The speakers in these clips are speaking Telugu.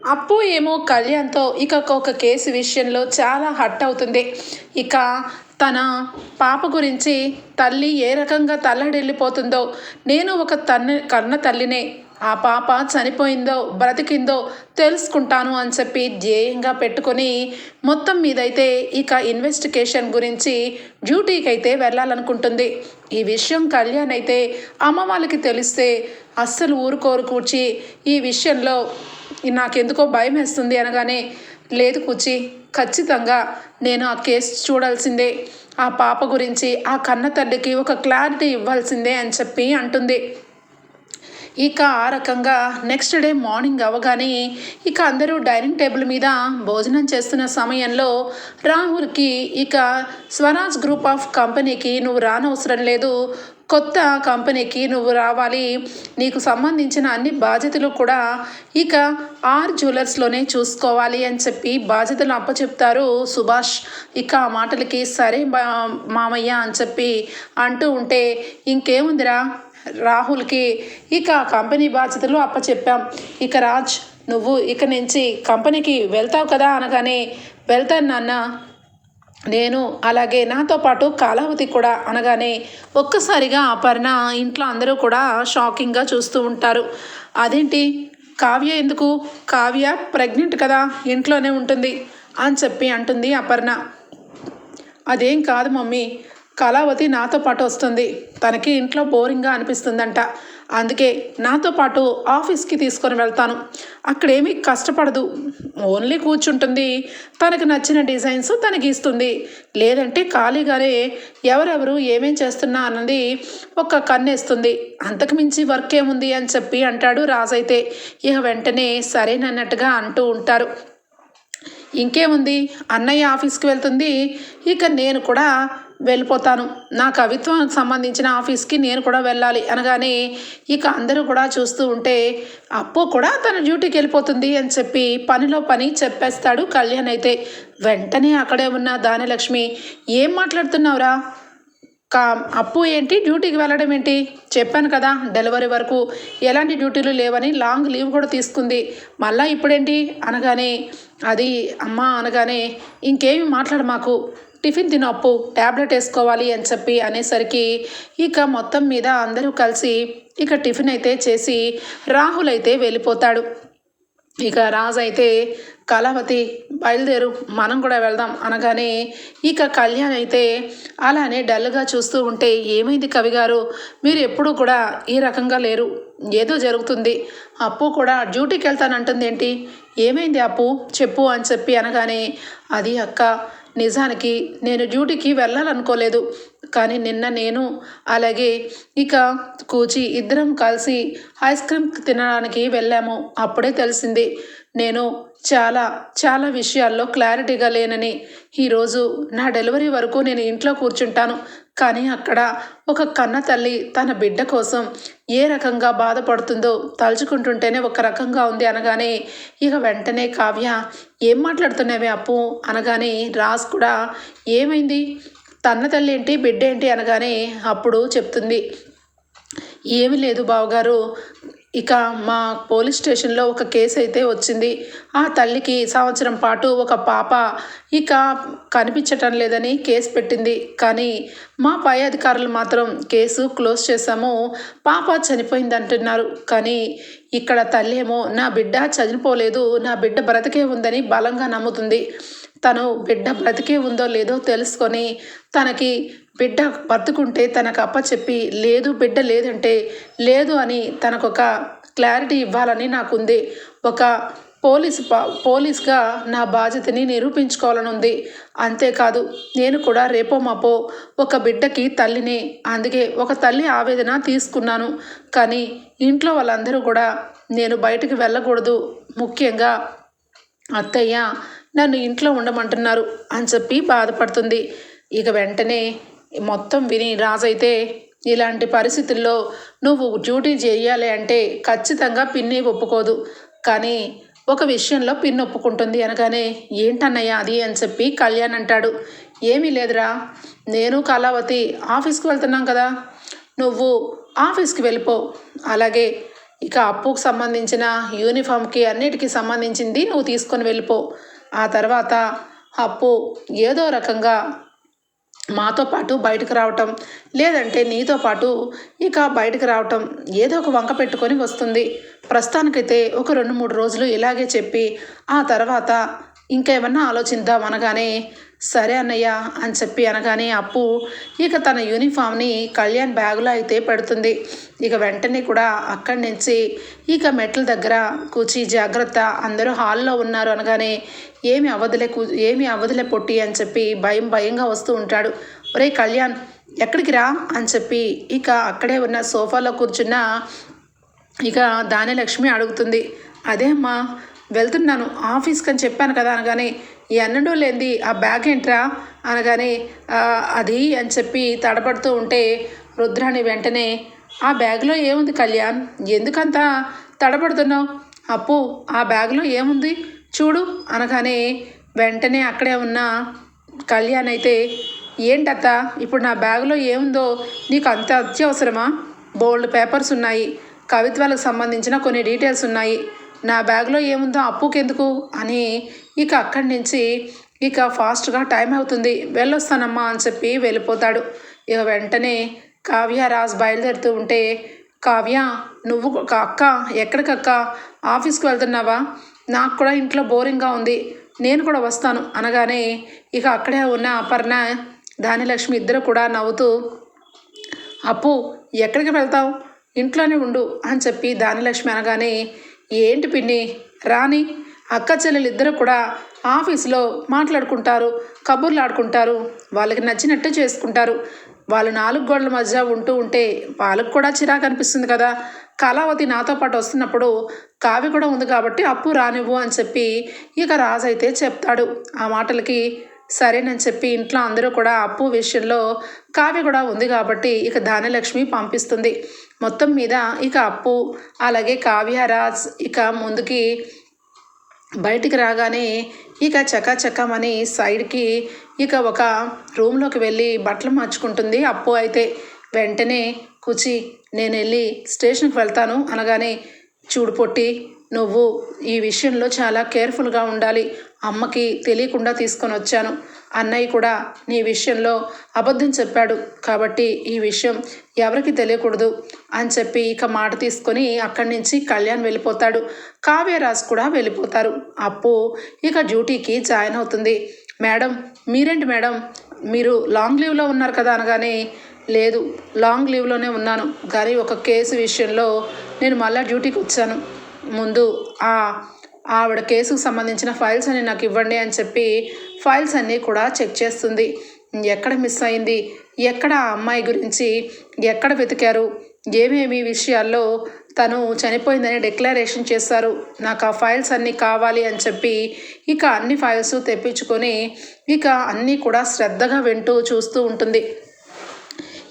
అప్పు ఏమో కళ్యాణ్తో ఇక ఒక కేసు విషయంలో చాలా హట్ అవుతుంది. ఇక తన పాప గురించి తల్లి ఏ రకంగా తల్లడిల్లిపోతుందో నేను ఒక తన్ని కన్న తల్లినే ఆ పాప చనిపోయిందో బ్రతికిందో తెలుసుకుంటాను అని చెప్పి ధ్యేయంగా పెట్టుకొని మొత్తం మీదైతే ఇక ఇన్వెస్టిగేషన్ గురించి డ్యూటీకి అయితే వెళ్ళాలనుకుంటుంది. ఈ విషయం కళ్యాణ్ అయితే అమ్మ వాళ్ళకి తెలిస్తే అస్సలు ఊరుకోరు కూర్చి ఈ విషయంలో నాకెందుకో భయం వేస్తుంది అనగానే లేదు కూర్చి ఖచ్చితంగా నేను ఆ కేసు చూడాల్సిందే. ఆ పాప గురించి ఆ కన్న తల్లికి ఒక క్లారిటీ ఇవ్వాల్సిందే అని చెప్పి అంటుంది. ఇక ఆ రకంగా నెక్స్ట్ డే మార్నింగ్ అవగానే ఇక అందరూ డైనింగ్ టేబుల్ మీద భోజనం చేస్తున్న సమయంలో రాహుల్కి ఇక స్వరాజ్ గ్రూప్ ఆఫ్ కంపెనీకి నువ్వు రానవసరం లేదు కొత్త కంపెనీకి నువ్వు రావాలి. నీకు సంబంధించిన అన్ని బాధ్యతలు కూడా ఇక ఆర్ జ్యువెలర్స్లోనే చూసుకోవాలి అని చెప్పి బాధ్యతలు అప్పచెప్తారు సుభాష్. ఇక ఆ మాటలకి సరే మామయ్య అని చెప్పి అంటూ ఉంటే ఇంకేముందిరా? రాహుల్కి ఇక కంపెనీ బాధ్యతలు అప్పచెప్పాం. ఇక రాజ్ నువ్వు ఇక నుంచి కంపెనీకి వెళ్తావు కదా అనగానే వెళ్తాను నాన్న నేను అలాగే నాతో పాటు కాలావతి కూడా అనగానే ఒక్కసారిగా అపర్ణ ఇంట్లో అందరూ కూడా షాకింగ్గా చూస్తూ ఉంటారు. అదేంటి? కావ్య ఎందుకు? కావ్య ప్రెగ్నెంట్ కదా ఇంట్లోనే ఉంటుంది అని చెప్పి అంటుంది అపర్ణ. అదేం కాదు మమ్మీ కళావతి నాతో పాటు వస్తుంది. తనకి ఇంట్లో బోరింగ్గా అనిపిస్తుందంట. అందుకే నాతో పాటు ఆఫీస్కి తీసుకొని వెళ్తాను. అక్కడేమీ కష్టపడదు. ఓన్లీ కూర్చుంటుంది. తనకు నచ్చిన డిజైన్స్ తనకి ఇస్తుంది. లేదంటే ఖాళీగానే ఎవరెవరు ఏమేం చేస్తున్నా అన్నది ఒక కన్నేస్తుంది. అంతకుమించి వర్క్ ఏముంది అని చెప్పి అంటాడు రాజైతే. ఇక వెంటనే సరేనన్నట్టుగా అంటూ ఉంటారు. ఇంకేముంది? అన్నయ్య ఆఫీస్కి వెళ్తుంది. ఇక నేను కూడా వెళ్ళిపోతాను. నా కవిత్వానికి సంబంధించిన ఆఫీస్కి నేను కూడా వెళ్ళాలి అనగానే ఇక అందరూ కూడా చూస్తూ ఉంటే అప్పు కూడా తన డ్యూటీకి వెళ్ళిపోతుంది అని చెప్పి పనిలో పని చెప్పేస్తాడు కళ్యాణ్ అయితే. వెంటనే అక్కడే ఉన్న దానిలక్ష్మి ఏం మాట్లాడుతున్నావురా? కా అప్పు ఏంటి? డ్యూటీకి వెళ్ళడం ఏంటి? చెప్పాను కదా డెలివరీ వరకు. ఎలాంటి డ్యూటీలు లేవని లాంగ్ లీవ్ కూడా తీసుకుంది. మళ్ళా ఇప్పుడేంటి? అనగానే అది అమ్మ అనగానే ఇంకేమి మాట్లాడు మాకు. టిఫిన్ తిన అప్పు ట్యాబ్లెట్ వేసుకోవాలి అని చెప్పి అనేసరికి ఇక మొత్తం మీద అందరూ కలిసి ఇక టిఫిన్ అయితే చేసి రాహుల్ అయితే వెళ్ళిపోతాడు. ఇక రాజు అయితే కళావతి బయలుదేరు మనం కూడా వెళ్దాం అనగానే ఇక కళ్యాణ్ అయితే అలానే డల్గా చూస్తూ ఉంటే ఏమైంది కవి గారు? మీరు ఎప్పుడూ కూడా ఈ రకంగా లేరు. ఏదో జరుగుతుంది. అప్పు కూడా డ్యూటీకి వెళ్తానంటుంది ఏంటి? ఏమైంది అప్పు? చెప్పు అని చెప్పి అనగానే అది అక్క నిజానికి నేను డ్యూటీకి వెళ్ళాలనుకోలేదు. కానీ నిన్న నేను అలాగే ఇక కూచి ఇద్దరం కలిసి ఐస్ క్రీమ్ తినడానికి వెళ్ళాము. అప్పుడే తెలిసింది నేను చాలా చాలా విషయాల్లో క్లారిటీగా లేనని ఈరోజు నా డెలివరీ వరకు నేను ఇంట్లో కూర్చుంటాను. కానీ అక్కడ ఒక కన్న తల్లి తన బిడ్డ కోసం ఏ రకంగా బాధపడుతుందో తలుచుకుంటుంటేనే ఒక రకంగా ఉంది అనగానే ఇక వెంటనే కావ్య ఏం మాట్లాడుతున్నావే అప్పు? అనగానే రాజ్ కూడా ఏమైంది? తన్న తల్లి ఏంటి బిడ్డ ఏంటి? అనగానే అప్పుడు చెప్తుంది. ఏమీ లేదు బావగారు ఇక మా పోలీస్ స్టేషన్లో ఒక కేసు అయితే వచ్చింది. ఆ తల్లికి సంవత్సరం పాటు ఒక పాప. ఇక కనిపించటం లేదని కేసు పెట్టింది. కానీ మా పై అధికారులు మాత్రం కేసు క్లోజ్ చేశాము. పాప చనిపోయింది అంటున్నారు కానీ ఇక్కడ తల్లేమో నా బిడ్డ చనిపోలేదు. నా బిడ్డ బ్రతికే ఉందని బలంగా నమ్ముతుంది. తను బిడ్డ బ్రతికే ఉందో లేదో తెలుసుకొని తనకి బిడ్డ బతుకుంటే తనకు అప్ప చెప్పి లేదు బిడ్డ లేదంటే లేదు అని తనకొక క్లారిటీ ఇవ్వాలని నాకుంది. ఒక పోలీస్ పోలీస్గా నా బాధ్యతని నిరూపించుకోవాలని ఉంది. అంతేకాదు నేను కూడా రేపో మాపో ఒక బిడ్డకి తల్లిని అందుకే ఒక తల్లి ఆవేదన తీసుకున్నాను. కానీ ఇంట్లో వాళ్ళందరూ కూడా నేను బయటకు వెళ్ళకూడదు. ముఖ్యంగా అత్తయ్య నన్ను ఇంట్లో ఉండమంటున్నారు అని చెప్పి బాధపడుతుంది. ఇక వెంటనే మొత్తం విని రాజైతే ఇలాంటి పరిస్థితుల్లో నువ్వు డ్యూటీ చేయాలి అంటే ఖచ్చితంగా పిన్ని ఒప్పుకోదు. కానీ ఒక విషయంలో పిన్ ఒప్పుకుంటుంది అనగానే ఏంటన్నయ్య అది? అని చెప్పి కళ్యాణ్ అంటాడు. ఏమీ లేదురా నేను కళావతి ఆఫీస్కి వెళ్తున్నాం కదా. నువ్వు ఆఫీస్కి వెళ్ళిపో. అలాగే ఇక అప్పుకు సంబంధించిన యూనిఫామ్కి అన్నిటికీ సంబంధించింది నువ్వు తీసుకొని వెళ్ళిపో. ఆ తర్వాత అప్పు ఏదో రకంగా మాతో పాటు బయటకు రావటం లేదంటే నీతో పాటు ఇక బయటకు రావటం ఏదో ఒక వంక పెట్టుకొని వస్తుంది. ప్రస్తుతానికైతే ఒక రెండు మూడు రోజులు ఇలాగే చెప్పి ఆ తర్వాత ఇంకేమన్నా ఆలోచిద్దాం అనగానే సరే అన్నయ్య అని చెప్పి అనగానే అప్పు ఇక తన యూనిఫామ్ని కళ్యాణ్ బ్యాగులో అయితే పెడుతుంది. ఇక వెంటనే కూడా అక్కడి నుంచి ఇక మెట్ల దగ్గర కూర్చి జాగ్రత్త అందరూ హాల్లో ఉన్నారు అనగానే ఏమి అవ్వదులే కూ ఏమి అవ్వదులే పొట్టి అని చెప్పి భయం భయంగా వస్తూ ఉంటాడు. ఒరే కళ్యాణ్ ఎక్కడికి రా అని చెప్పి ఇక అక్కడే ఉన్న సోఫాలో కూర్చున్న ఇక దానిలక్ష్మి అడుగుతుంది. అదే అమ్మా వెళ్తున్నాను ఆఫీస్కి అని చెప్పాను కదా అనగానే ఎన్నడూ లేంది ఆ బ్యాగ్ ఏంట్రా? అనగానే అది అని చెప్పి తడబడుతూ ఉంటే రుద్రాణి వెంటనే ఆ బ్యాగ్లో ఏముంది కళ్యాణ్? ఎందుకంత తడబడుతున్నావు అప్పు ఆ బ్యాగ్లో ఏముంది? చూడు అనగానే వెంటనే అక్కడే ఉన్న కళ్యాణ్ అయితే ఏంటత్త? ఇప్పుడు నా బ్యాగులో ఏముందో నీకు అంత అత్యవసరమా? బోల్డ్ పేపర్స్ ఉన్నాయి కవిత్వాలకు సంబంధించిన కొన్ని డీటెయిల్స్ ఉన్నాయి. నా బ్యాగ్లో ఏముందో అప్పుకెందుకు? అని ఇక అక్కడి నుంచి ఇక ఫాస్ట్గా టైం అవుతుంది. వెళ్ళొస్తానమ్మా అని చెప్పి వెళ్ళిపోతాడు. ఇక వెంటనే కావ్య రాజ్ బయలుదేరుతూ ఉంటే కావ్య నువ్వు ఒక అక్క? ఎక్కడికక్క? ఆఫీస్కి వెళ్తున్నావా? నాకు కూడా ఇంట్లో బోరింగ్గా ఉంది. నేను కూడా వస్తాను అనగానే ఇక అక్కడే ఉన్న అపర్ణ దానిలక్ష్మి ఇద్దరు కూడా నవ్వుతూ అప్పు ఎక్కడికి వెళ్తావు? ఇంట్లోనే ఉండు అని చెప్పి దానిలక్ష్మి అనగానే ఏంటి పిన్ని? రాని అక్క చెల్లెలు ఇద్దరు కూడా ఆఫీస్లో మాట్లాడుకుంటారు కబుర్లు ఆడుకుంటారు వాళ్ళకి నచ్చినట్టు చేసుకుంటారు. వాళ్ళు నాలుగు గోడల మధ్య ఉంటూ ఉంటే వాళ్ళకు కూడా చిరాకు అనిపిస్తుంది కదా. కళావతి నాతో పాటు వస్తున్నప్పుడు కావి కూడా ఉంది కాబట్టి అప్పు రానివ్వు అని చెప్పి ఇక రాజు అయితే చెప్తాడు. ఆ మాటలకి సరేనని చెప్పి ఇంట్లో అందరూ కూడా అప్పు విషయంలో కావ్య కూడా ఉంది కాబట్టి ఇక ధాన్యలక్ష్మి పంపిస్తుంది. మొత్తం మీద ఇక అప్పు అలాగే కావ్యరాజ్ ఇక ముందుకి బయటికి రాగానే ఇక చకాచకమని సైడ్కి ఇక ఒక రూమ్లోకి వెళ్ళి బట్టలు మార్చుకుంటుంది అప్పు అయితే. వెంటనే కూచి నేను వెళ్ళి స్టేషన్కి వెళ్తాను అనగానే చూడు పొట్టి నువ్వు ఈ విషయంలో చాలా కేర్ఫుల్గా ఉండాలి. అమ్మకి తెలియకుండా తీసుకొని వచ్చాను. అన్నయ్య కూడా నీ విషయంలో అబద్ధం చెప్పాడు. కాబట్టి ఈ విషయం ఎవరికి తెలియకూడదు అని చెప్పి ఇక మాట తీసుకొని అక్కడి నుంచి కళ్యాణ్ వెళ్ళిపోతాడు. కావ్యరాజ్ కూడా వెళ్ళిపోతారు. అప్పు ఇక డ్యూటీకి జాయిన్ అవుతుంది. మేడం మీరేంటి మేడం? మీరు లాంగ్ లీవ్లో ఉన్నారు కదా అనగానే లేదు లాంగ్ లీవ్లోనే ఉన్నాను. కానీ ఒక కేసు విషయంలో నేను మళ్ళీ డ్యూటీకి వచ్చాను. ముందు ఆ ఆవిడ కేసుకు సంబంధించిన ఫైల్స్ అన్ని నాకు ఇవ్వండి అని చెప్పి ఫైల్స్ అన్నీ కూడా చెక్ చేస్తుంది. ఎక్కడ మిస్ అయింది? ఎక్కడ ఆ అమ్మాయి గురించి ఎక్కడ వెతికారు? ఏమేమి విషయాల్లో తను చనిపోయిందని డిక్లరేషన్ చేశారు? నాకు ఆ ఫైల్స్ అన్నీ కావాలి అని చెప్పి ఇక అన్ని ఫైల్స్ తెప్పించుకొని ఇక అన్నీ కూడా శ్రద్ధగా వింటూ చూస్తూ ఉంటుంది.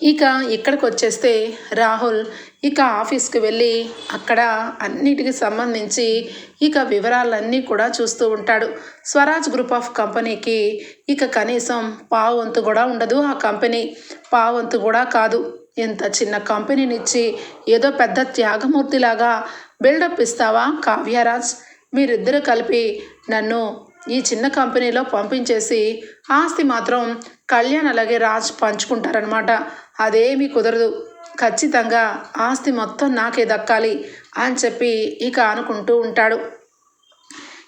ఇక ఇక్కడికి వచ్చేస్తే రాహుల్ ఇక ఆఫీస్కి వెళ్ళి అక్కడ అన్నిటికి సంబంధించి ఇక వివరాలన్నీ కూడా చూస్తూ ఉంటాడు. స్వరాజ్ గ్రూప్ ఆఫ్ కంపెనీకి ఇక కనీసం పావంతు కూడా ఉండదు ఆ కంపెనీ. పావంతు కూడా కాదు. ఎంత చిన్న కంపెనీనిచ్చి ఏదో పెద్ద త్యాగమూర్తిలాగా బిల్డప్ ఇస్తావా కావ్యరాజ్? మీరిద్దరూ కలిపి నన్ను ఈ చిన్న కంపెనీలో పంపించేసి ఆస్తి మాత్రం కళ్యాణ్ అలాగే రాజ్ పంచుకుంటారనమాట అదేమీ కుదరదు. ఖచ్చితంగా ఆస్తి మొత్తం నాకే దక్కాలి అని చెప్పి ఇక అనుకుంటూ ఉంటాడు.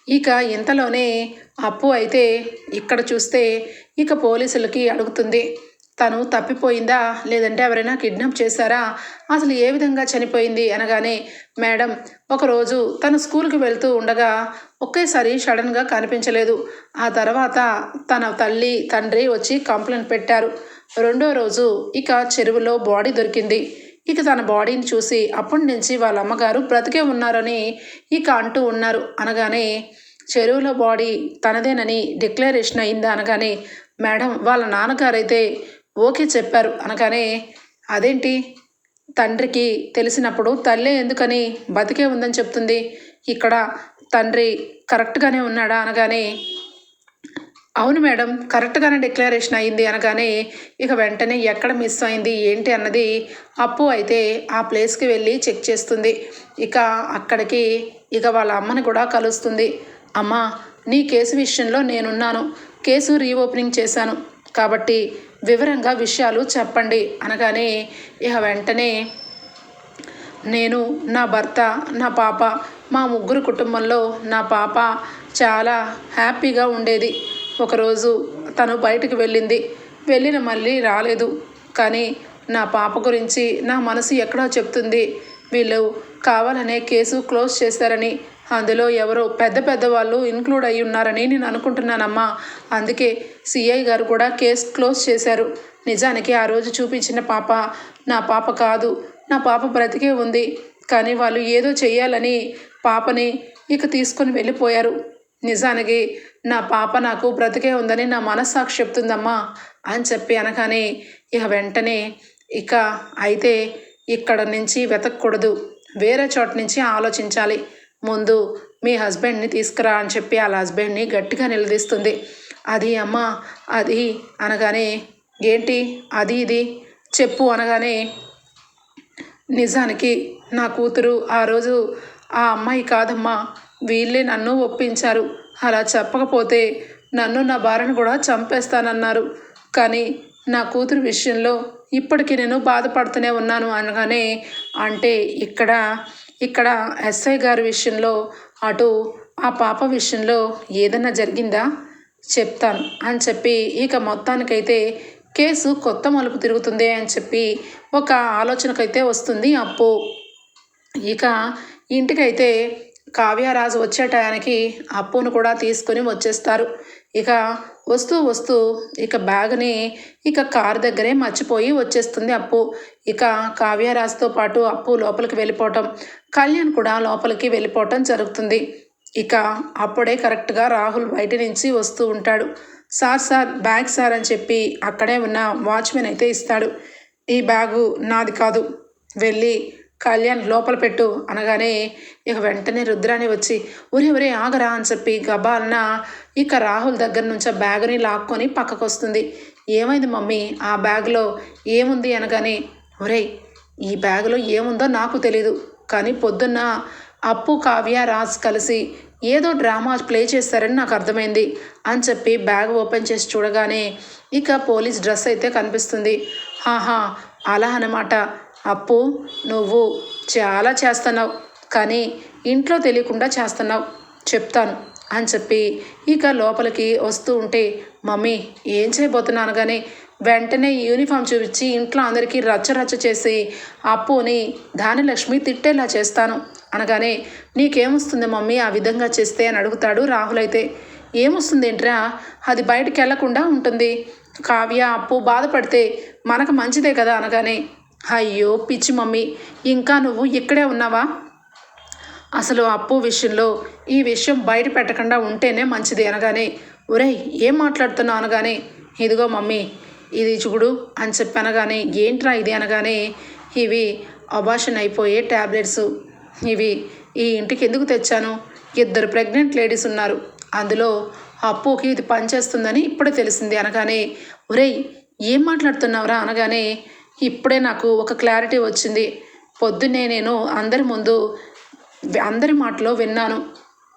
ఇక ఇంతలోనే అప్పు అయితే ఇక్కడ చూస్తే ఇక పోలీసులకి అడుగుతుంది. తను తప్పిపోయిందా? లేదంటే ఎవరైనా కిడ్నాప్ చేశారా? అసలు ఏ విధంగా చనిపోయింది? అనగానే మేడం ఒకరోజు తను స్కూల్కి వెళ్తూ ఉండగా ఒకేసారి సడన్గా కనిపించలేదు. ఆ తర్వాత తన తల్లి తండ్రి వచ్చి కంప్లైంట్ పెట్టారు. రెండో రోజు ఇక చెరువులో బాడీ దొరికింది. ఇక తన బాడీని చూసి అప్పటి నుంచి వాళ్ళ అమ్మగారు బ్రతికే ఉన్నారని ఇక అంటూ ఉన్నారు. అనగానే చెరువులో బాడీ తనదేనని డిక్లరేషన్ అయిందా అనగానే మేడం వాళ్ళ నాన్నగారైతే ఓకే చెప్పారు. అనగానే అదేంటి? తండ్రికి తెలిసినప్పుడు తల్లే ఎందుకని బతికే ఉందని చెప్తుంది? ఇక్కడ తండ్రి కరెక్ట్గానే ఉన్నాడా? అనగానే అవును మేడం కరెక్ట్గానే డిక్లరేషన్ అయింది అనగానే ఇక వెంటనే ఎక్కడ మిస్ అయింది ఏంటి అన్నది అప్పు అయితే ఆ ప్లేస్కి వెళ్ళి చెక్ చేస్తుంది. ఇక అక్కడికి ఇక వాళ్ళ అమ్మని కూడా కలుస్తుంది. అమ్మ నీ కేసు విషయంలో నేనున్నాను కేసు రీఓపెనింగ్ చేశాను కాబట్టి వివరంగా విషయాలు చెప్పండి అనగానే ఇక వెంటనే నేను నా భర్త నా పాప మా ముగ్గురు కుటుంబంలో నా పాప చాలా హ్యాపీగా ఉండేది. ఒకరోజు తను బయటకు వెళ్ళింది. వెళ్ళిన మళ్ళీ రాలేదు. కానీ నా పాప గురించి నా మనసు ఎక్కడో చెప్తుంది. వీళ్ళు కావాలనే కేసు క్లోజ్ చేశారని అందులో ఎవరో పెద్ద పెద్ద వాళ్ళు ఇన్క్లూడ్ అయి ఉన్నారని నేను అనుకుంటున్నానమ్మా. అందుకే సిఐ గారు కూడా కేసు క్లోజ్ చేశారు. నిజానికి ఆ రోజు చూపించిన పాప నా పాప కాదు. నా పాప బ్రతికే ఉంది. కానీ వాళ్ళు ఏదో చేయాలని పాపని ఇక తీసుకొని వెళ్ళిపోయారు. నిజానికి నా పాప నాకు బ్రతికే ఉందని నా మనస్సాక్షి చెప్తుందమ్మా అని చెప్పి అనగానే ఇక వెంటనే ఇక అయితే ఇక్కడ నుంచి వెతకూడదు. వేరే చోట నుంచి ఆలోచించాలి. ముందు మీ హస్బెండ్ని తీసుకురా అని చెప్పి వాళ్ళ హస్బెండ్ని గట్టిగా నిలదీస్తుంది. అది అమ్మ అది అనగానే ఏంటి? అది ఇది? చెప్పు అనగానే నిజానికి నా కూతురు ఆ రోజు ఆ అమ్మాయి కాదమ్మా. వీళ్ళే నన్ను ఒప్పించారు. అలా చెప్పకపోతే నన్ను నా భార్యను కూడా చంపేస్తానన్నారు. కానీ నా కూతురు విషయంలో ఇప్పటికీ నేను బాధపడుతూనే ఉన్నాను అనగానే అంటే ఇక్కడ ఇక్కడ ఎస్ఐ గారి విషయంలో అటు ఆ పాప విషయంలో ఏదైనా జరిగిందా? చెప్తాను అని చెప్పి ఇక మొత్తానికైతే కేసు కొత్త మలుపు తిరుగుతుంది అని చెప్పి ఒక ఆలోచనకైతే వస్తుంది అప్పు. ఇక ఇంటికైతే కావ్యరాజు వచ్చే టయానికి అప్పును కూడా తీసుకొని వచ్చేస్తారు. ఇక వస్తూ వస్తూ ఇక బ్యాగ్ని ఇక కారు దగ్గరే మర్చిపోయి వచ్చేస్తుంది అప్పు. ఇక కావ్యరాజుతో పాటు అప్పు లోపలికి వెళ్ళిపోవటం కళ్యాణ్ కూడా లోపలికి వెళ్ళిపోవటం జరుగుతుంది. ఇక అప్పుడే కరెక్ట్గా రాహుల్ బయట నుంచి వస్తూ ఉంటాడు. సార్ సార్ బ్యాగ్ సార్ అని చెప్పి అక్కడే ఉన్న వాచ్మెన్ అయితే ఇస్తాడు. ఈ బ్యాగు నాది కాదు. వెళ్ళి కళ్యాణ్ లోపల పెట్టు అనగానే ఇక వెంటనే రుద్రాని వచ్చి ఒరే ఒరే ఆగరా అని చెప్పి గబాలన ఇక రాహుల్ దగ్గర నుంచి బ్యాగ్ని బ్యాగుని లాక్కొని పక్కకు వస్తుంది ఏమైంది మమ్మీ? ఆ బ్యాగ్లో ఏముంది? అనగానే ఒరే ఈ బ్యాగ్లో ఏముందో నాకు తెలీదు. కానీ పొద్దున్న అప్పు కావ్య రాజ్ కలిసి ఏదో డ్రామా ప్లే చేస్తారని నాకు అర్థమైంది అని చెప్పి బ్యాగ్ ఓపెన్ చేసి చూడగానే ఇక పోలీస్ డ్రెస్ అయితే కనిపిస్తుంది. ఆహా అలా అన్నమాట. అప్పు నువ్వు చాలా చేస్తున్నావు కానీ ఇంట్లో తెలియకుండా చేస్తున్నావు. చెప్తాను అని చెప్పి ఇక లోపలికి వస్తూ ఉంటే మమ్మీ ఏం చేయబోతున్నాను కానీ వెంటనే యూనిఫామ్ చూపించి ఇంట్లో అందరికీ రచ్చ రచ్చ చేసి అప్పుని దానిలక్ష్మి తిట్టేలా చేస్తాను అనగానే నీకేమొస్తుంది మమ్మీ ఆ విధంగా చేస్తే అని అడుగుతాడు రాహుల్ అయితే. ఏమొస్తుంది ఏంట్రా? అది బయటికి వెళ్ళకుండా ఉంటుంది. కావ్య అప్పు బాధపడితే మనకు మంచిదే కదా అనగానే అయ్యో పిచ్చి మమ్మీ ఇంకా నువ్వు ఇక్కడే ఉన్నావా? అసలు అప్పు విషయంలో ఈ విషయం బయట పెట్టకుండా ఉంటేనే మంచిది అనగానే ఒరేయ్ ఏం మాట్లాడుతున్నావు? అనగానే ఇదిగో మమ్మీ ఇది చూడు అని చెప్పి అనగానే ఏంట్రా ఇది? అనగానే ఇవి అబాషన్ అయిపోయే ట్యాబ్లెట్స్ ఇవి ఈ ఇంటికి ఎందుకు తెచ్చాను? ఇద్దరు ప్రెగ్నెంట్ లేడీస్ ఉన్నారు. అందులో అప్పుకి ఇది పనిచేస్తుందని ఇప్పుడే తెలిసింది అనగానే ఒరేయ్ ఏం మాట్లాడుతున్నావురా? అనగానే ఇప్పుడే నాకు ఒక క్లారిటీ వచ్చింది. పొద్దున్నే నేను అందరి ముందు అందరి మాటలో విన్నాను.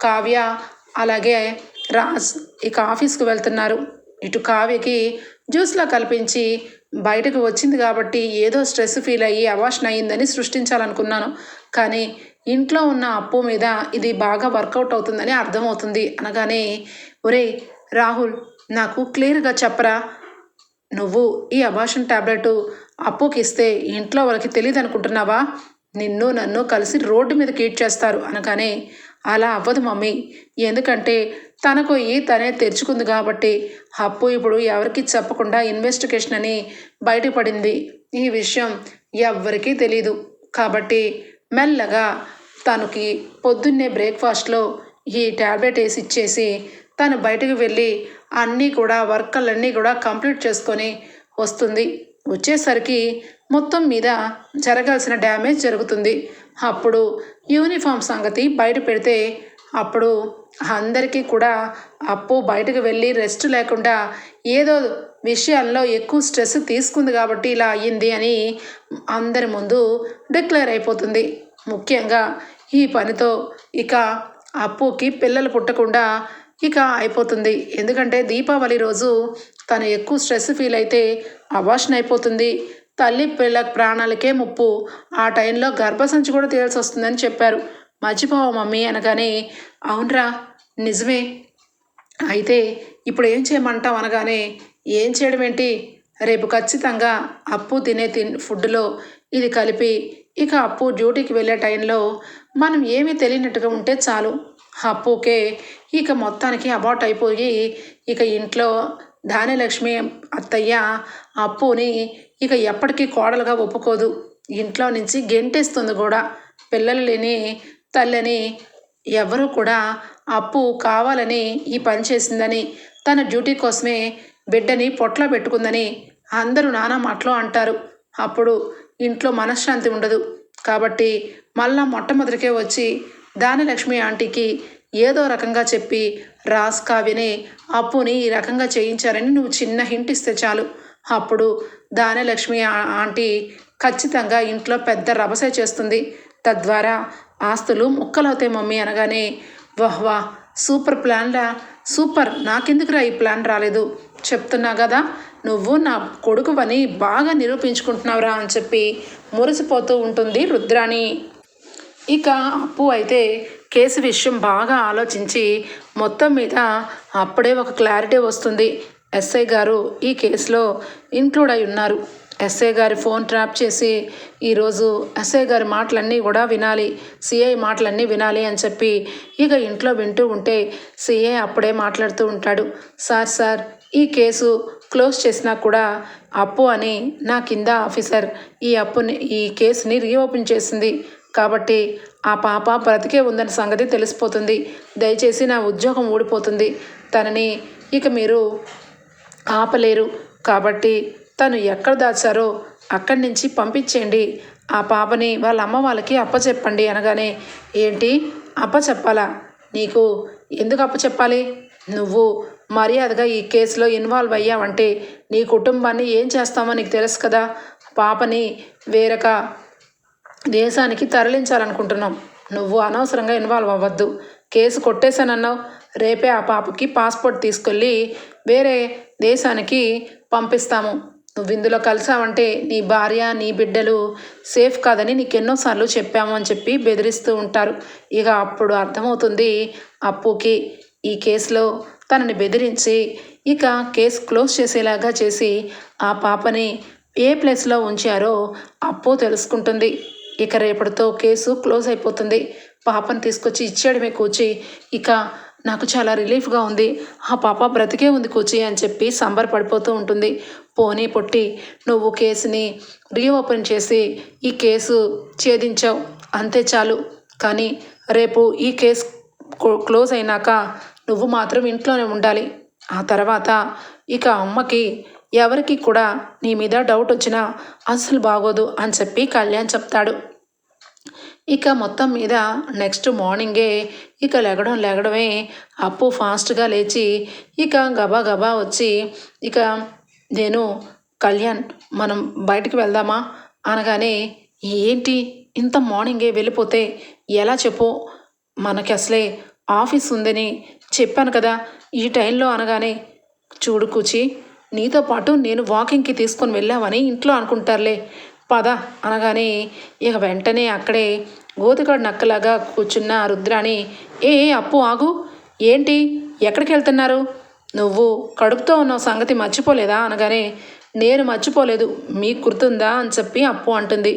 కావ్య అలాగే రాజ్ ఇక ఆఫీస్కి వెళ్తున్నారు. ఇటు కావ్యకి జ్యూస్లా కల్పించి బయటకు వచ్చింది కాబట్టి ఏదో స్ట్రెస్ ఫీల్ అయ్యి అవాషన్ అయ్యిందని సృష్టించాలనుకున్నాను. కానీ ఇంట్లో ఉన్న అప్పు మీద ఇది బాగా వర్కౌట్ అవుతుందని అర్థమవుతుంది అనగానే ఒరే రాహుల్ నాకు క్లియర్గా చెప్పరా? నువ్వు ఈ అబాషన్ ట్యాబ్లెట్ అప్పుకిస్తే ఇంట్లో వాళ్ళకి తెలియదు అనుకుంటున్నావా నిన్ను నన్ను కలిసి రోడ్డు మీద కీట్ చేస్తారు అనగానే అలా అవ్వదు మమ్మీ. ఎందుకంటే తనకు ఈ తనే తెరుచుకుంది కాబట్టి అప్పు ఇప్పుడు ఎవరికి చెప్పకుండా ఇన్వెస్టిగేషన్ అని బయటపడింది. ఈ విషయం ఎవ్వరికీ తెలీదు. కాబట్టి మెల్లగా తనకి పొద్దున్నే బ్రేక్ఫాస్ట్లో ఈ ట్యాబ్లెట్ వేసి ఇచ్చేసి తను బయటకు వెళ్ళి అన్నీ కూడా వర్కలన్నీ కూడా కంప్లీట్ చేసుకొని వస్తుంది. వచ్చేసరికి మొత్తం మీద జరగాల్సిన డ్యామేజ్ జరుగుతుంది. అప్పుడు యూనిఫామ్ సంగతి బయట పెడితే అప్పుడు అందరికీ కూడా అప్పు బయటకు వెళ్ళి రెస్ట్ లేకుండా ఏదో విషయాల్లో ఎక్కువ స్ట్రెస్ తీసుకుంది కాబట్టి ఇలా అయ్యింది అని అందరి ముందు డిక్లేర్ అయిపోతుంది. ముఖ్యంగా ఈ పనితో ఇక అప్పుకి పిల్లలు పుట్టకుండా ఇక అయిపోతుంది. ఎందుకంటే దీపావళి రోజు తను ఎక్కువ స్ట్రెస్ ఫీల్ అయితే అవాషన్ అయిపోతుంది. తల్లి పిల్ల ప్రాణాలకే ముప్పు. ఆ టైంలో గర్భసంచి కూడా తీయాల్సి వస్తుందని చెప్పారు. మర్చిపోవా మమ్మీ అనగానే అవునరా నిజమే. అయితే ఇప్పుడు ఏం చేయమంటావు అనగానే ఏం చేయడం ఏంటి? రేపు ఖచ్చితంగా అప్పు తినే తిన్ ఫుడ్లో ఇది కలిపి ఇక అప్పు డ్యూటీకి వెళ్ళే టైంలో మనం ఏమీ తెలియనట్టుగా ఉంటే చాలు. అప్పుకే ఇక మొత్తానికి అబాట్ అయిపోయి ఇక ఇంట్లో ధాన్యలక్ష్మి అత్తయ్య అప్పుని ఇక ఎప్పటికీ కోడలుగా ఒప్పుకోదు. ఇంట్లో నుంచి గెంటేస్తుంది కూడా. పిల్లలు లేని తల్లిని ఎవరు కూడా అప్పు కావాలని ఈ పని చేసిందని తన డ్యూటీ కోసమే బిడ్డని పొట్లో పెట్టుకుందని అందరూ నానా మాటలు అంటారు. అప్పుడు ఇంట్లో మనశ్శాంతి ఉండదు. కాబట్టి మళ్ళా మొట్టమొదటికే వచ్చి దానిలక్ష్మి ఆంటీకి ఏదో రకంగా చెప్పి రాస్ కావ్యని అప్పుని ఈ రకంగా చేయించారని నువ్వు చిన్న హింట్ ఇస్తే చాలు. అప్పుడు దానిలక్ష్మి ఆంటీ ఖచ్చితంగా ఇంట్లో పెద్ద రభసే చేస్తుంది. తద్వారా ఆస్తులు ముక్కలవుతాయి మమ్మీ అనగానే వాహ్ సూపర్ ప్లాన్లా సూపర్ నాకెందుకురా ఈ ప్లాన్ రాలేదు? చెప్తున్నా కదా నువ్వు నా కొడుకువని బాగా నిరూపించుకుంటున్నావురా అని చెప్పి మురిసిపోతూ ఉంటుంది రుద్రాణి. ఇక అప్పు అయితే కేసు విషయం బాగా ఆలోచించి మొత్తం మీద అప్పుడే ఒక క్లారిటీ వస్తుంది. ఎస్ఐ గారు ఈ కేసులో ఇంక్లూడ్ అయి ఉన్నారు. ఎస్ఐ గారి ఫోన్ ట్రాప్ చేసి ఈరోజు ఎస్ఐ గారి మాటలన్నీ కూడా వినాలి సిఐ మాటలన్నీ వినాలి అని చెప్పి ఇక ఇంట్లో వింటూ ఉంటే సిఐ అప్పుడే మాట్లాడుతూ ఉంటాడు. సార్ సార్ ఈ కేసు క్లోజ్ చేసినా కూడా అప్పు అని నా కింద ఆఫీసర్ ఈ అప్పుని ఈ కేసుని రీఓపెన్ చేసింది. కాబట్టి ఆ పాప బ్రతికే ఉందన్న సంగతి తెలిసిపోతుంది. దయచేసి నా ఉద్యోగం ఊడిపోతుంది. తనని ఇక మీరు ఆపలేరు. కాబట్టి తను ఎక్కడ దాచారో అక్కడి నుంచి పంపించేయండి. ఆ పాపని వాళ్ళ అమ్మ వాళ్ళకి అప్పచెప్పండి అనగానే ఏంటి? అప్పచెప్పాలా? నీకు ఎందుకు అప్పచెప్పాలి? నువ్వు మర్యాదగా ఈ కేసులో ఇన్వాల్వ్ అయ్యావంటే నీ కుటుంబాన్ని ఏం చేస్తామో నీకు తెలుసు కదా. పాపని వేరొక దేశానికి తరలించాలనుకుంటున్నాం. నువ్వు అనవసరంగా ఇన్వాల్వ్ అవ్వద్దు. కేసు కొట్టేశానన్నావు. రేపే ఆ పాపకి పాస్పోర్ట్ తీసుకెళ్ళి వేరే దేశానికి పంపిస్తాము. నువ్వు ఇందులో కలిసావంటే నీ భార్య నీ బిడ్డలు సేఫ్ కాదని నీకు ఎన్నోసార్లు చెప్పాము అని చెప్పి బెదిరిస్తూ ఉంటారు. ఇక అప్పుడు అర్థమవుతుంది అప్పుకి ఈ కేసులో తనని బెదిరించి ఇక కేసు క్లోజ్ చేసేలాగా చేసి ఆ పాపని ఏ ప్లేస్లో ఉంచారో అప్పు తెలుసుకుంటుంది. ఇక రేపటితో కేసు క్లోజ్ అయిపోతుంది. పాపను తీసుకొచ్చి ఇచ్చేయడమే కూచి ఇక నాకు చాలా రిలీఫ్గా ఉంది. ఆ పాప బ్రతికే ఉంది కూచి అని చెప్పి సంబరపడిపోతూ ఉంటుంది. పోనీ పొట్టి నువ్వు కేసుని రీఓపెన్ చేసి ఈ కేసు ఛేదించావు. అంతే చాలు. కానీ రేపు ఈ కేసు క్లోజ్ అయినాక నువ్వు మాత్రం ఇంట్లోనే ఉండాలి. ఆ తర్వాత ఇక అమ్మకి ఎవరికి కూడా నీ మీద డౌట్ వచ్చినా అస్సలు బాగోదు అని చెప్పి కళ్యాణ్ చెప్తాడు. ఇక మొత్తం మీద నెక్స్ట్ మార్నింగే ఇక లెగడం లెగడమే అప్పు ఫాస్ట్గా లేచి ఇక గబా గబా వచ్చి ఇక నేను కళ్యాణ్ మనం బయటికి వెళ్దామా? అనగానే ఏంటి ఇంత మార్నింగే వెళ్ళిపోతే ఎలా చెప్పు? మనకి అసలే ఆఫీస్ ఉందని చెప్పాను కదా ఈ టైంలో అనగానే చూడు కూచి నీతో పాటు నేను వాకింగ్కి తీసుకొని వెళ్ళామని ఇంట్లో అనుకుంటారులే పద అనగానే ఇక వెంటనే అక్కడే గోతికాడు నక్కలాగా కూర్చున్న రుద్రాని ఏ ఏ, అప్పు ఆగు ఏంటి ఎక్కడికి వెళ్తున్నారు నువ్వు కడుపుతో ఉన్న సంగతి మర్చిపోలేదా? అనగానే నేను మర్చిపోలేదు మీకు గుర్తుందా? అని చెప్పి అప్పు అంటుంది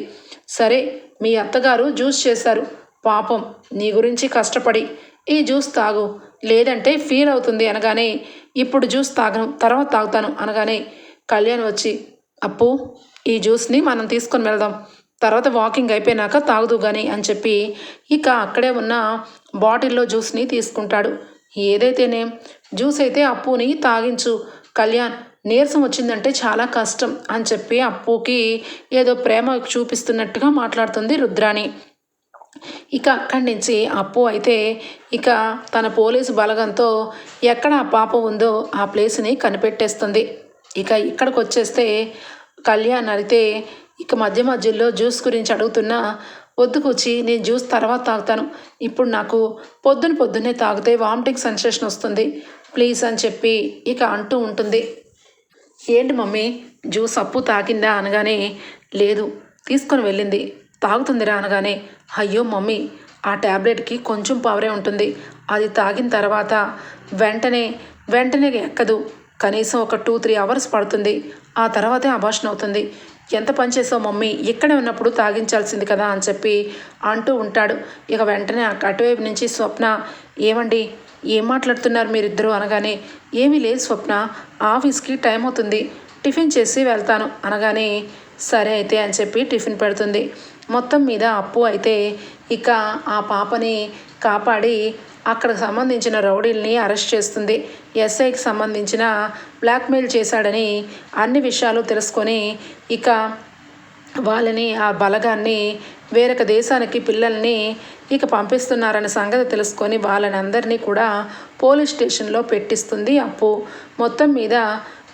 సరే మీ అత్తగారు జ్యూస్ చేశారు పాపం నీ గురించి కష్టపడి ఈ జ్యూస్ తాగు. లేదంటే ఫీల్ అవుతుంది అనగానే ఇప్పుడు జ్యూస్ తాగను తర్వాత తాగుతాను అనగానే కళ్యాణ్ వచ్చి అప్పు ఈ జ్యూస్ని మనం తీసుకొని వెళ్దాం. తర్వాత వాకింగ్ అయిపోయినాక తాగుదు కానీ అని చెప్పి ఇక అక్కడే ఉన్న బాటిల్లో జ్యూస్ని తీసుకుంటాడు. ఏదైతేనే జ్యూస్ అయితే అప్పుని తాగించు. కళ్యాణ్ నీరసం వచ్చిందంటే చాలా కష్టం అని చెప్పి అప్పుకి ఏదో ప్రేమ చూపిస్తున్నట్టుగా మాట్లాడుతుంది రుద్రాణి. ఇక అక్కడి నుంచి అప్పు అయితే ఇక తన పోలీసు బలగంతో ఎక్కడ ఆ పాప ఉందో ఆ ప్లేస్ని కనిపెట్టేస్తుంది. ఇక ఇక్కడికి వచ్చేస్తే కళ్యాణ్ అయితే ఇక మధ్య మధ్యలో జ్యూస్ గురించి అడుగుతున్నా వద్దుకొచ్చి నేను జ్యూస్ తర్వాత తాగుతాను. ఇప్పుడు నాకు పొద్దున పొద్దున్నే తాగితే వామిటింగ్ సెన్సేషన్ వస్తుంది. ప్లీజ్ అని చెప్పి ఇక అంటూ ఉంటుంది. ఏంటి మమ్మీ జ్యూస్ అప్పు తాకిందా అనగానే లేదు తీసుకొని వెళ్ళింది. తాగుతుందిరా అనగానే అయ్యో మమ్మీ ఆ ట్యాబ్లెట్కి కొంచెం పవరే ఉంటుంది. అది తాగిన తర్వాత వెంటనే వెంటనే ఎక్కదు. కనీసం ఒక టూ త్రీ అవర్స్ పడుతుంది. ఆ తర్వాతే అభాషణ అవుతుంది ఎంత పని చేసావు మమ్మీ? ఇక్కడే ఉన్నప్పుడు తాగించాల్సింది కదా అని చెప్పి అంటూ ఉంటాడు. ఇక వెంటనే అటువైపు నుంచి స్వప్న ఏమండి ఏం మాట్లాడుతున్నారు మీరిద్దరూ? అనగానే ఏమీ లేదు స్వప్న ఆఫీస్కి టైం అవుతుంది. టిఫిన్ చేసి వెళ్తాను. అనగానే సరే అయితే అని చెప్పి టిఫిన్ పెడుతుంది. మొత్తం మీద అప్పు అయితే ఇక ఆ పాపని కాపాడి అక్కడికి సంబంధించిన రౌడీల్ని అరెస్ట్ చేస్తుంది. ఎస్ఐకి సంబంధించిన బ్లాక్మెయిల్ చేశాడని అన్ని విషయాలు తెలుసుకొని ఇక వాళ్ళని ఆ బలగాన్ని వేరొక దేశానికి పిల్లల్ని ఇక పంపిస్తున్నారన్న సంగతి తెలుసుకొని వాళ్ళని అందరినీ కూడా పోలీస్ స్టేషన్లో పెట్టిస్తుంది అప్పు. మొత్తం మీద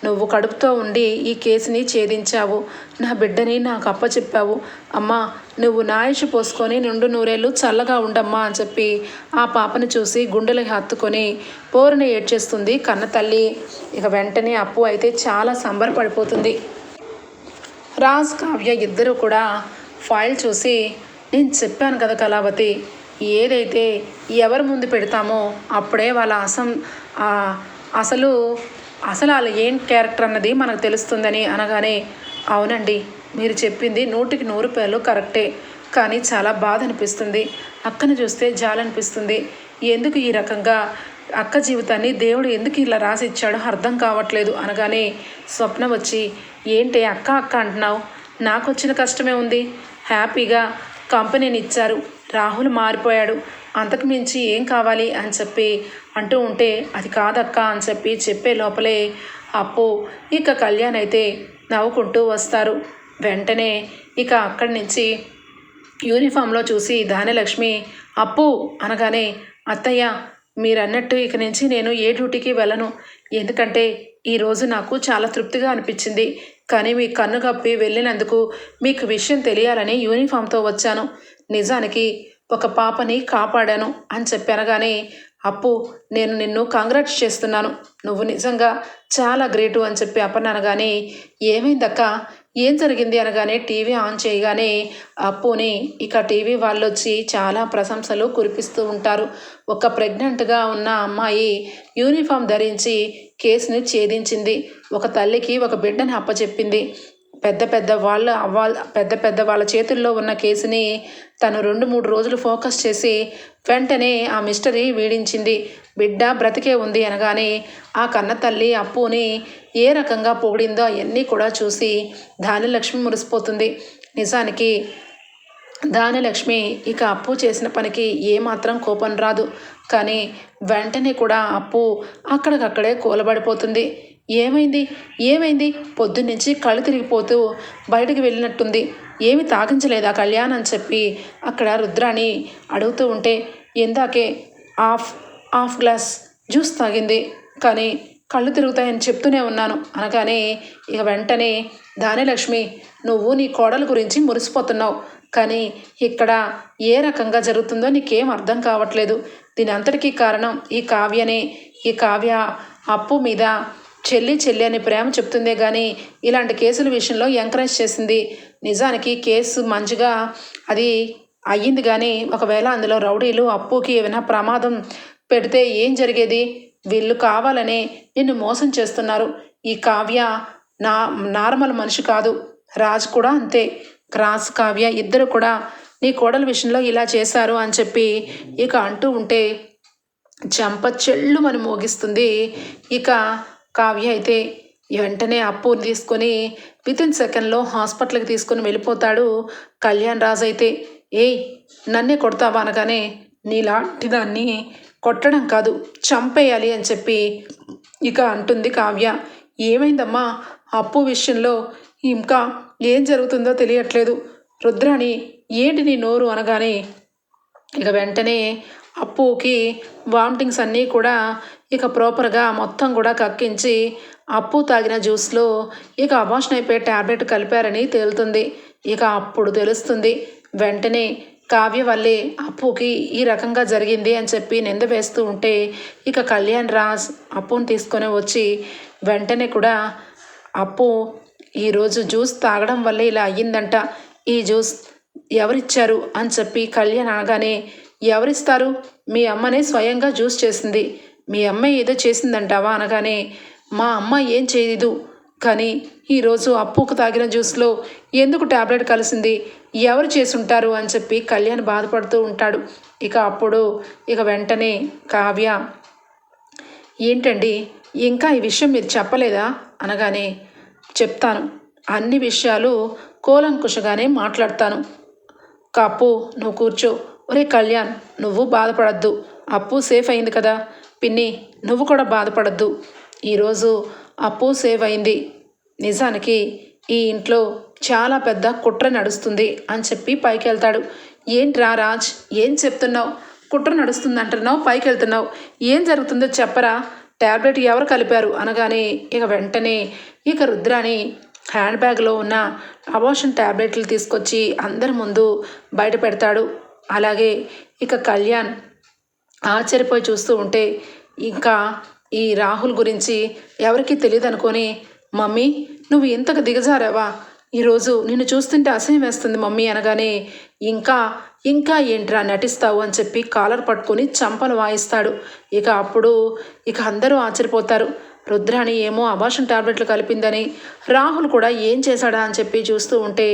నువ్వు కడుపుతో ఉండి ఈ కేసుని ఛేదించావు. నా బిడ్డని నాకు అప్పచెప్పావు. అమ్మా నువ్వు నాయుషు పోసుకొని నిండు నూరేళ్ళు చల్లగా ఉండమ్మా అని చెప్పి ఆ పాపను చూసి గుండెలకి హత్తుకొని పోరుని ఏడ్చేస్తుంది కన్న తల్లి. ఇక వెంటనే అప్పు అయితే చాలా సంబరపడిపోతుంది. రాజ్ కావ్య ఇద్దరు కూడా ఫైల్ చూసి నేను చెప్పాను కదా కళావతి ఏదైతే ఎవరి ముందు పెడతామో అప్పుడే వాళ్ళ అసం అసలు అసలు వాళ్ళు ఏం క్యారెక్టర్ అన్నది మనకు తెలుస్తుందని అనగానే అవునండి మీరు చెప్పింది నూటికి నూరు రూపాయలు కరెక్టే కానీ చాలా బాధ అనిపిస్తుంది అక్కను చూస్తే జాలనిపిస్తుంది. ఎందుకు ఈ రకంగా? అక్క జీవితాన్ని దేవుడు ఎందుకు ఇలా రాసి ఇచ్చాడో అర్థం కావట్లేదు. అనగానే స్వప్న వచ్చి ఏంటి అక్క అక్క అంటున్నావు? నాకు వచ్చిన కష్టమే ఉంది. హ్యాపీగా కంపెనీని ఇచ్చారు. రాహుల్ మారిపోయాడు. అంతకు మించి ఏం కావాలి అని చెప్పి అంటూ ఉంటే అది కాదక్క అని చెప్పి చెప్పే లోపలే అప్పు ఇక కళ్యాణ్ అయితే నవ్వుకుంటూ వస్తారు. వెంటనే ఇక అక్కడి నుంచి యూనిఫామ్లో చూసి ధాన్యలక్ష్మి అప్పు! అనగానే అత్తయ్య మీరు అన్నట్టు ఇక నుంచి నేను ఏ డ్యూటీకి వెళ్ళను. ఎందుకంటే ఈరోజు నాకు చాలా తృప్తిగా అనిపించింది. కానీ మీ కన్ను కప్పి వెళ్ళినందుకు మీకు విషయం తెలియాలని యూనిఫామ్తో వచ్చాను. నిజానికి ఒక పాపని కాపాడాను అని చెప్పనగానే అప్పు నేను నిన్ను కంగ్రాట్స్ చేస్తున్నాను. నువ్వు నిజంగా చాలా గ్రేటు అని చెప్పి అప్పనగానే ఏమైందక్క? ఏం జరిగింది? అనగానే టీవీ ఆన్ చేయగానే అప్పుని ఇక టీవీ వాళ్ళు వచ్చి చాలా ప్రశంసలు కురిపిస్తూ ఉంటారు. ఒక ప్రెగ్నెంట్గా ఉన్న అమ్మాయి యూనిఫామ్ ధరించి కేసుని ఛేదించింది. ఒక తల్లికి ఒక బిడ్డని అప్పచెప్పింది. పెద్ద పెద్ద వాళ్ళ వాళ్ళ పెద్ద పెద్ద వాళ్ళ చేతుల్లో ఉన్న కేసుని తను రెండు మూడు రోజులు ఫోకస్ చేసి వెంటనే ఆ మిస్టరీ వీడించింది. బిడ్డ బ్రతికే ఉంది అనగానే ఆ కన్న తల్లి అప్పుని ఏ రకంగా పొగిడిందో అవన్నీ కూడా చూసి ధాన్యలక్ష్మి మురిసిపోతుంది. నిజానికి ధాన్యలక్ష్మి ఇక అప్పు చేసిన పనికి ఏమాత్రం కోపం రాదు. కానీ వెంటనే కూడా అప్పు అక్కడికక్కడే కూలబడిపోతుంది. ఏమైంది? ఏమైంది? పొద్దున్నుంచి కళ్ళు తిరిగిపోతూ బయటకు వెళ్ళినట్టుంది. ఏమి తాగించలేదా కళ్యాణ్ అని చెప్పి అక్కడ రుద్రాని అడుగుతూ ఉంటే ఇందాకే హాఫ్ హాఫ్ గ్లాస్ జ్యూస్ తాగింది కానీ కళ్ళు తిరుగుతాయని చెప్తూనే ఉన్నాను. అనగానే ఇక వెంటనే దానిలక్ష్మి నువ్వు నీ కోడల గురించి మురిసిపోతున్నావు కానీ ఇక్కడ ఏ రకంగా జరుగుతుందో నీకేం అర్థం కావట్లేదు. దీని అంతటికీ కారణం ఈ కావ్యనే. ఈ కావ్య అప్పు మీద చెల్లి చెల్లి అని ప్రేమ చెప్తుందే కానీ ఇలాంటి కేసుల విషయంలో ఎంకరేజ్ చేసింది నిజానికి కేసు మంచిగా అది అయ్యింది కానీ ఒకవేళ అందులో రౌడీలు అప్పుకి ఏమైనా ప్రమాదం పెడితే ఏం జరిగేది? వీళ్ళు కావాలని నిన్ను మోసం చేస్తున్నారు. ఈ కావ్య నా నార్మల్ మనిషి కాదు. రాజ్ కూడా అంతే. రాజ్ కావ్య ఇద్దరు కూడా నీ కోడల విషయంలో ఇలా చేశారు అని చెప్పి ఇక అంటూ ఉంటే చెంప చెళ్ళు చెల్లుమని మోగిస్తుంది. ఇక కావ్య అయితే వెంటనే అప్పులు తీసుకొని విత్ ఇన్ సెకండ్లో హాస్పిటల్కి తీసుకొని వెళ్ళిపోతాడు కళ్యాణ్ రాజ్ అయితే. ఏయ్ నన్నే కొడతావా అనగానే నీలాంటి దాన్ని కొట్టడం కాదు చంపేయాలి అని చెప్పి ఇక అంటుంది కావ్య. ఏమైందమ్మా? అప్పు విషయంలో ఇంకా ఏం జరుగుతుందో తెలియట్లేదు. రుద్రాణి ఏంటి నీ నోరు అనగానే ఇక వెంటనే అప్పుకి వామిటింగ్స్ అన్నీ కూడా ఇక ప్రాపర్గా మొత్తం కూడా కక్కించి అప్పు తాగిన జ్యూస్లో ఇక అబాషన్ అయిపోయే ట్యాబ్లెట్ కలిపారని తేలుతుంది. ఇక అప్పుడు తెలుస్తుంది వెంటనే కావ్య వల్లే అప్పుకి ఈ రకంగా జరిగింది అని చెప్పి నింద వేస్తూ ఉంటే ఇక కళ్యాణ్ రాజ్ అప్పుని తీసుకొని వచ్చి వెంటనే కూడా అప్పు ఈరోజు జ్యూస్ తాగడం వల్లే ఇలా అయ్యిందంట. ఈ జ్యూస్ ఎవరిచ్చారు అని చెప్పి కళ్యాణ్ అనగానే ఎవరిస్తారు? మీ అమ్మనే స్వయంగా జ్యూస్ చేసింది. మీ అమ్మ ఏదో చేసిందంటావా? అనగానే మా అమ్మ ఏం చేయదు. కానీ ఈరోజు అప్పుకు తాగిన జ్యూస్లో ఎందుకు ట్యాబ్లెట్ కలిసింది? ఎవరు చేసుంటారు? అని చెప్పి కళ్యాణ్ బాధపడుతూ ఉంటాడు. ఇక అప్పుడు ఇక వెంటనే కావ్య ఏంటండి? ఇంకా ఈ విషయం మీరు చెప్పలేదా? అనగానే చెప్తాను. అన్ని విషయాలు కూలంకుషగానే మాట్లాడతాను. కప్పు నువ్వు కూర్చో. ఒరే కళ్యాణ్ నువ్వు బాధపడద్దు. అప్పు సేఫ్ అయింది కదా. పిన్ని నువ్వు కూడా బాధపడద్దు. ఈరోజు అప్పు సేవ్ అయింది. నిజానికి ఈ ఇంట్లో చాలా పెద్ద కుట్ర నడుస్తుంది అని చెప్పి పైకి వెళ్తాడు ఏంట్రా రాజ్ ఏం చెప్తున్నావు? కుట్ర నడుస్తుంది అంటున్నావు పైకి వెళ్తున్నావు ఏం జరుగుతుందో చెప్పరా? ట్యాబ్లెట్ ఎవరు కలిపారు? అనగానే ఇక వెంటనే ఇక రుద్రాని హ్యాండ్ బ్యాగ్లో ఉన్న అబోషన్ ట్యాబ్లెట్లు తీసుకొచ్చి అందరి ముందు బయట పెడతాడు. అలాగే ఇక కళ్యాణ్ ఆశ్చర్యపోయి చూస్తూ ఉంటే ఇంకా ఈ రాహుల్ గురించి ఎవరికీ తెలియదు అనుకొని మమ్మీ నువ్వు ఇంతకు దిగజారావా? ఈరోజు నిన్ను చూస్తుంటే అసహ్యం వేస్తుంది మమ్మీ అనగానే ఇంకా ఇంకా ఏంట్రా నటిస్తావు అని చెప్పి కాలర్ పట్టుకొని చంపలు వాయిస్తాడు. ఇక అప్పుడు ఇక అందరూ ఆశ్చర్యపోతారు. రుద్రాణి ఏమో అభాషణ టాబ్లెట్లు కలిపిందని రాహుల్ కూడా ఏం చేశాడా అని చెప్పి చూస్తూ ఉంటే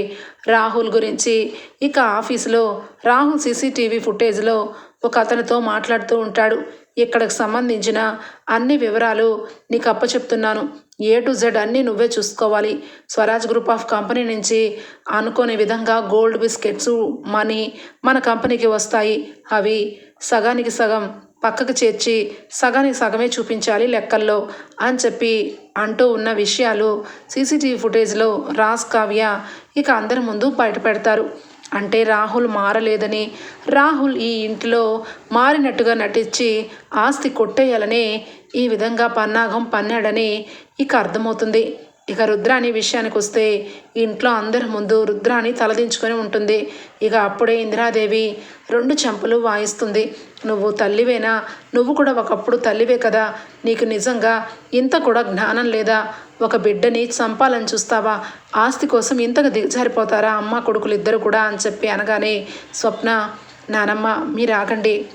రాహుల్ గురించి ఇక ఆఫీసులో రాహుల్ సీసీటీవీ ఫుటేజ్లో ఒక అతనితో మాట్లాడుతూ ఉంటాడు. ఇక్కడికి సంబంధించిన అన్ని వివరాలు నీకు అప్పచెప్తున్నాను. ఏ టు జెడ్ అన్నీ నువ్వే చూసుకోవాలి. స్వరాజ్ గ్రూప్ ఆఫ్ కంపెనీ నుంచి అనుకోని విధంగా గోల్డ్ బిస్కెట్స్ మనీ మన కంపెనీకి వస్తాయి. అవి సగానికి సగం పక్కకు చేర్చి సగానికి సగమే చూపించాలి లెక్కల్లో అని చెప్పి అంటూ ఉన్న విషయాలు సీసీటీవీ ఫుటేజ్లో రాజ్ కావ్య ఇక అందరి ముందు బయట పెడతారు అంటే రాహుల్ మారలేదని రాహుల్ ఈ ఇంటిలో మారినట్టుగా నటించి ఆస్తి కొట్టేయాలని ఈ విధంగా పన్నాగం పన్నాడని ఇక అర్థమవుతుంది. ఇక రుద్రాణి విషయానికి వస్తే ఇంట్లో అందరి ముందు రుద్రాణి తలదించుకొని ఉంటుంది. ఇక అప్పుడే ఇందిరాదేవి రెండు చెంపలు వాయిస్తుంది. నువ్వు తల్లివేనా? నువ్వు కూడా ఒకప్పుడు తల్లివే కదా? నీకు నిజంగా ఇంత కూడా జ్ఞానం లేదా? ఒక బిడ్డని చంపాలని చూస్తావా? ఆస్తి కోసం ఇంతగా దిగజారిపోతారా అమ్మ కొడుకులు ఇద్దరు కూడా అని చెప్పి అనగానే స్వప్న నానమ్మ మీరు ఆగండి.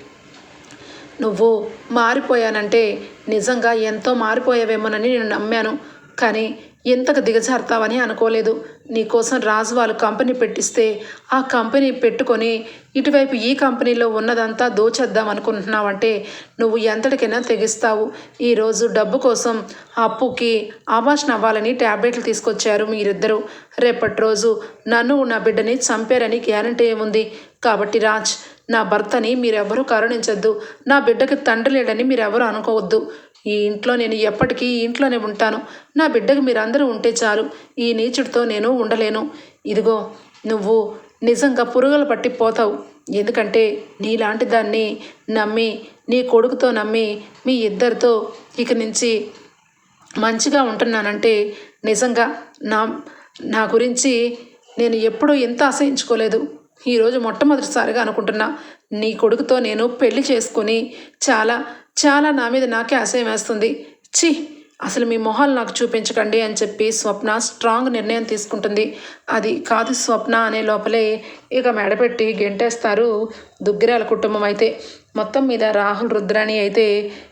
నువ్వు మారిపోయానంటే నిజంగా ఎంతో మారిపోయావేమోనని నేను నమ్మాను. కానీ ఇంతకు దిగజారుతావని అనుకోలేదు. నీకోసం రాజు వాళ్ళు కంపెనీ పెట్టిస్తే ఆ కంపెనీ పెట్టుకొని ఇటువైపు ఈ కంపెనీలో ఉన్నదంతా దోచేద్దాం అనుకుంటున్నావంటే నువ్వు ఎంతటికైనా తెగిస్తావు. ఈరోజు డబ్బు కోసం అప్పుకి ఆభాషణ అవ్వాలని ట్యాబ్లెట్లు తీసుకొచ్చారు మీరిద్దరూ. రేపటి రోజు నన్ను నా బిడ్డని చంపారని గ్యారంటీ ఏముంది? కాబట్టి రాజ్ నా భర్తని మీరెవరూ కరుణించద్దు. నా బిడ్డకి తండ్రి లేడని మీరెవరూ అనుకోవద్దు. ఈ ఇంట్లో నేను ఎప్పటికీ ఇంట్లోనే ఉంటాను. నా బిడ్డకు మీరందరూ ఉంటే చాలు. ఈ నీచుడితో నేను ఉండలేను. ఇదిగో నువ్వు నిజంగా పురుగులు పట్టిపోతావు ఎందుకంటే నీలాంటి దాన్ని నమ్మి నీ కొడుకుతో నమ్మి మీ ఇద్దరితో ఇక నుంచి మంచిగా ఉంటున్నానంటే నిజంగా నా నా గురించి నేను ఎప్పుడూ ఎంత ఆశయించుకోలేదు. ఈరోజు మొట్టమొదటిసారిగా అనుకుంటున్నా నీ కొడుకుతో నేను పెళ్ళి చేసుకొని చాలా చాలా నా మీద నాకే అసహ్యం వేస్తుంది. ఛీ అసలు మీ మొహాలు నాకు చూపించకండి అని చెప్పి స్వప్న స్ట్రాంగ్ నిర్ణయం తీసుకుంటుంది. అది కాదు స్వప్న అనే లోపలే ఇక మెడపెట్టి గెంటేస్తారు దుగ్గిరాల కుటుంబం అయితే. మొత్తం మీద రాహుల్ రుద్రాణి అయితే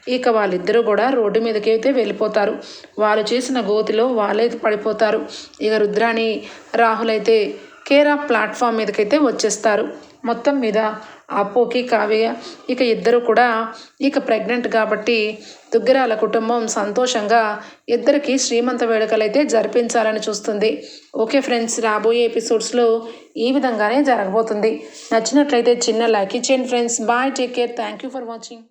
ఇక వాళ్ళిద్దరూ కూడా రోడ్డు మీదకి అయితే వెళ్ళిపోతారు. వాళ్ళు చేసిన గోతిలో వాళ్ళే పడిపోతారు. ఇక రుద్రాణి రాహుల్ అయితే కేరా ప్లాట్ఫామ్ మీదకైతే వచ్చేస్తారు. మొత్తం మీద అప్పుకి కావ్య ఇక ఇద్దరు కూడా ఇక ప్రెగ్నెంట్ కాబట్టి దుగ్గరాల కుటుంబం సంతోషంగా ఇద్దరికి శ్రీమంత వేడుకలైతే జరిపించాలని చూస్తుంది. ఓకే ఫ్రెండ్స్ రాబోయే ఎపిసోడ్స్లో ఈ విధంగానే జరగబోతుంది. నచ్చినట్లయితే చిన్న లైక్ ఇచ్చేయండి friends bye take care thank you for watching